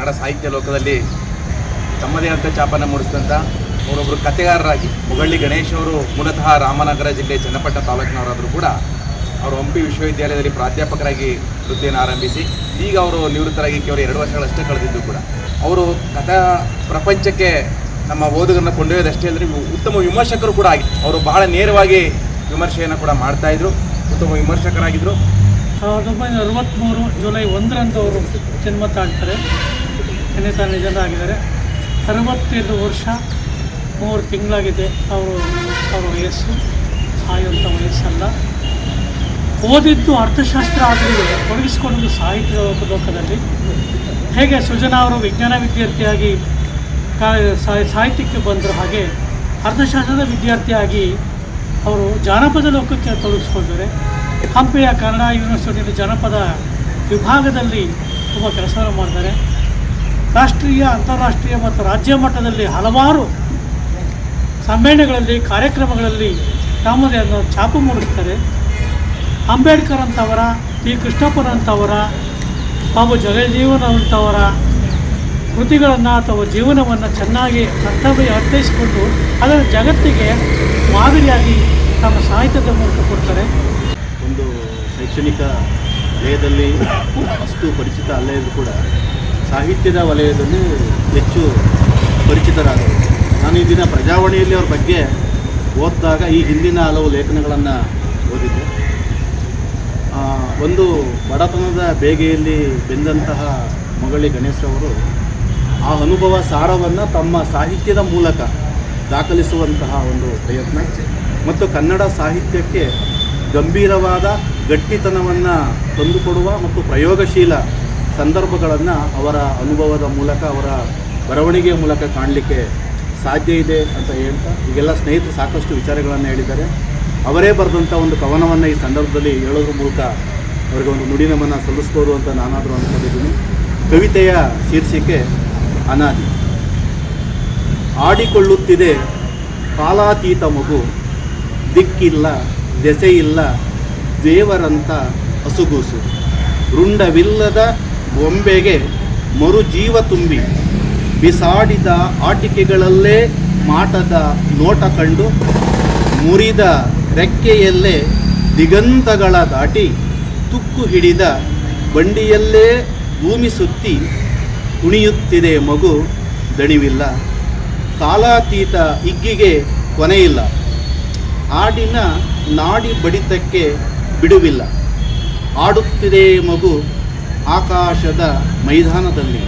ಕನ್ನಡ ಸಾಹಿತ್ಯ ಲೋಕದಲ್ಲಿ ತಮ್ಮದೇ ಅಂತ ಛಾಪನ್ನು ಮೂಡಿಸಿದಂಥ ಅವರೊಬ್ಬರು ಕಥೆಗಾರರಾಗಿ ಮುಗಳ್ಳಿ ಗಣೇಶ್ ಅವರು ಮೂಲತಃ ರಾಮನಗರ ಜಿಲ್ಲೆ ಚನ್ನಪಟ್ಟಣ ತಾಲೂಕಿನವರಾದರೂ ಕೂಡ ಅವರು ಹಂಪಿ ವಿಶ್ವವಿದ್ಯಾಲಯದಲ್ಲಿ ಪ್ರಾಧ್ಯಾಪಕರಾಗಿ ವೃತ್ತಿಯನ್ನು ಆರಂಭಿಸಿ, ಈಗ ಅವರು ನಿವೃತ್ತರಾಗಿ ಕೇವಲ ಎರಡು ವರ್ಷಗಳಷ್ಟೇ ಕಳೆದಿದ್ದು ಕೂಡ. ಅವರು ಕಥಾ ಪ್ರಪಂಚಕ್ಕೆ ನಮ್ಮ ಓದುಗರನ್ನ ಕೊಂಡೊಯ್ಯೋದಷ್ಟೇ ಅಂದರೆ ಉತ್ತಮ ವಿಮರ್ಶಕರು ಕೂಡ ಆಗಿ, ಅವರು ಬಹಳ ನೇರವಾಗಿ ವಿಮರ್ಶೆಯನ್ನು ಕೂಡ ಮಾಡ್ತಾಯಿದ್ರು ಉತ್ತಮ ವಿಮರ್ಶಕರಾಗಿದ್ದರು ಸಾವಿರದ ಒಂಬೈನೂರ ಅರವತ್ತ್ಮೂರು ಜುಲೈ ಒಂದರಂದು ಅವರು ಜನ್ಮ ತಾಳ್ತಾರೆ ನಿನ್ನೆ ತಾನು ನಿಧನರಾಗಿದ್ದಾರೆ ಅರವತ್ತೇಳು ವರ್ಷ, ಮೂರು ತಿಂಗಳಾಗಿದೆ ಅವರು, ಅವರ ವಯಸ್ಸು ಸಾಯುವಂಥ ವಯಸ್ಸಲ್ಲ. ಓದಿದ್ದು ಅರ್ಥಶಾಸ್ತ್ರ ಆದರೂ ತೊಡಗಿಸಿಕೊಂಡು ಸಾಹಿತ್ಯ ಲೋಕ- ಲೋಕದಲ್ಲಿ. ಹೇಗೆ ಸುಜನಾ ಅವರು ವಿಜ್ಞಾನ ವಿದ್ಯಾರ್ಥಿಯಾಗಿ ಸಾಹಿತ್ಯಕ್ಕೆ ಬಂದರು ಹಾಗೆ ಅರ್ಥಶಾಸ್ತ್ರದ ವಿದ್ಯಾರ್ಥಿಯಾಗಿ ಅವರು ಜಾನಪದ ಲೋಕಕ್ಕೆ ತೊಡಗಿಸ್ಕೊಂಡಿದ್ದಾರೆ ಹಂಪೆಯ ಕನ್ನಡ ಯೂನಿವರ್ಸಿಟಿಯಲ್ಲಿ ಜಾನಪದ ವಿಭಾಗದಲ್ಲಿ ತುಂಬ ಕೆಲಸವನ್ನು ಮಾಡ್ತಾರೆ ರಾಷ್ಟ್ರೀಯ, ಅಂತಾರಾಷ್ಟ್ರೀಯ ಮತ್ತು ರಾಜ್ಯ ಮಟ್ಟದಲ್ಲಿ ಹಲವಾರು ಸಮ್ಮೇಳನಗಳಲ್ಲಿ, ಕಾರ್ಯಕ್ರಮಗಳಲ್ಲಿ ತಮ್ಮದೇ ಅನ್ನೋ ಛಾಪು ಮೂಡಿಸ್ತಾರೆ ಅಂಬೇಡ್ಕರ್ ಅಂತವರ ಪಿ ಕೃಷ್ಣಪ್ಪನಂಥವರ ಬಾಬು ಜಗಜೀವನ ಅಂಥವರ ಕೃತಿಗಳನ್ನು ಅಥವಾ ಜೀವನವನ್ನು ಚೆನ್ನಾಗಿ ಅರ್ಥವೇ ಅರ್ಥೈಸಿಕೊಂಡು ಅದರ ಜಗತ್ತಿಗೆ ಮಾದರಿಯಾಗಿ ತಮ್ಮ ಸಾಹಿತ್ಯದ ಮೂಲಕ ಕೊಡ್ತಾರೆ. ಒಂದು ಶೈಕ್ಷಣಿಕ ವಲಯದಲ್ಲಿ ಅಷ್ಟು ಪರಿಚಿತ ಅಲ್ಲೇ ಕೂಡ ಸಾಹಿತ್ಯದ ವಲಯದಲ್ಲಿ ಹೆಚ್ಚು ಪರಿಚಿತರಾದರು ನಾನು ಈ ದಿನ ಪ್ರಜಾವಾಣಿಯಲ್ಲಿ ಅವ್ರ ಬಗ್ಗೆ ಓದಿದಾಗ ಈ ಹಿಂದಿನ ಹಲವು ಲೇಖನಗಳನ್ನು ಓದಿದ್ದೆ. ಒಂದು ಬಡತನದ ಬೇಗೆಯಲ್ಲಿ ಬೆಂದಂತಹ ಮೊಗಳಿ ಗಣೇಶರವರು ಆ ಅನುಭವ ಸಾರವನ್ನು ತಮ್ಮ ಸಾಹಿತ್ಯದ ಮೂಲಕ ದಾಖಲಿಸುವಂತಹ ಒಂದು ಪ್ರಯತ್ನ. ಮತ್ತು ಕನ್ನಡ ಸಾಹಿತ್ಯಕ್ಕೆ ಗಂಭೀರವಾದ ಗಟ್ಟಿತನವನ್ನು ತಂದುಕೊಡುವ ಮತ್ತು ಪ್ರಯೋಗಶೀಲ ಸಂದರ್ಭಗಳನ್ನು ಅವರ ಅನುಭವದ ಮೂಲಕ, ಅವರ ಬರವಣಿಗೆಯ ಮೂಲಕ ಕಾಣಲಿಕ್ಕೆ ಸಾಧ್ಯ ಇದೆ ಅಂತ ಹೇಳ್ತಾ, ಈಗೆಲ್ಲ ಸ್ನೇಹಿತರು ಸಾಕಷ್ಟು ವಿಚಾರಗಳನ್ನು ಹೇಳಿದ್ದಾರೆ. ಅವರೇ ಬರೆದಂಥ ಒಂದು ಕವನವನ್ನು ಈ ಸಂದರ್ಭದಲ್ಲಿ ಹೇಳೋದ್ರ ಮೂಲಕ ಅವರಿಗೆ ಒಂದು ನುಡಿನಮನ ಸಲ್ಲಿಸ್ಬೋದು ಅಂತ ನಾನಾದರೂ ಅಂದ್ಕೊಂಡಿದ್ದೀನಿ ಕವಿತೆಯ ಶೀರ್ಷಿಕೆ ಅನಾದಿ. ಆಡಿಕೊಳ್ಳುತ್ತಿದೆ ಕಾಲಾತೀತ ಮಗು, ದಿಕ್ಕಿಲ್ಲ, ದೆಸೆಯಿಲ್ಲ, ದೇವರಂತ ಹಸುಗೂಸು. ರುಂಡವಿಲ್ಲದ ಬೊಂಬೆಗೆ ಮರುಜೀವ ತುಂಬಿ ಬಿಸಾಡಿದ ಆಟಿಕೆಗಳಲ್ಲೇ ಮಾಟದ ನೋಟ ಕಂಡು ಮುರಿದ ರೆಕ್ಕೆಯಲ್ಲೇ ದಿಗಂತಗಳ ದಾಟಿ ತುಕ್ಕು ಹಿಡಿದ ಬಂಡಿಯಲ್ಲೇ ಭೂಮಿ ಸುತ್ತಿ ಕುಣಿಯುತ್ತಿದೆ ಮಗು ದಣಿವಿಲ್ಲ. ಕಾಲಾತೀತ ಇಗ್ಗಿಗೆ ಕೊನೆಯಿಲ್ಲ. ಆಡಿನ ನಾಡಿ ಬಡಿತಕ್ಕೆ ಬಿಡುವಿಲ್ಲ. ಆಡುತ್ತಿದೆ ಮಗು ಆಕಾಶದ ಮೈದಾನದಲ್ಲಿ.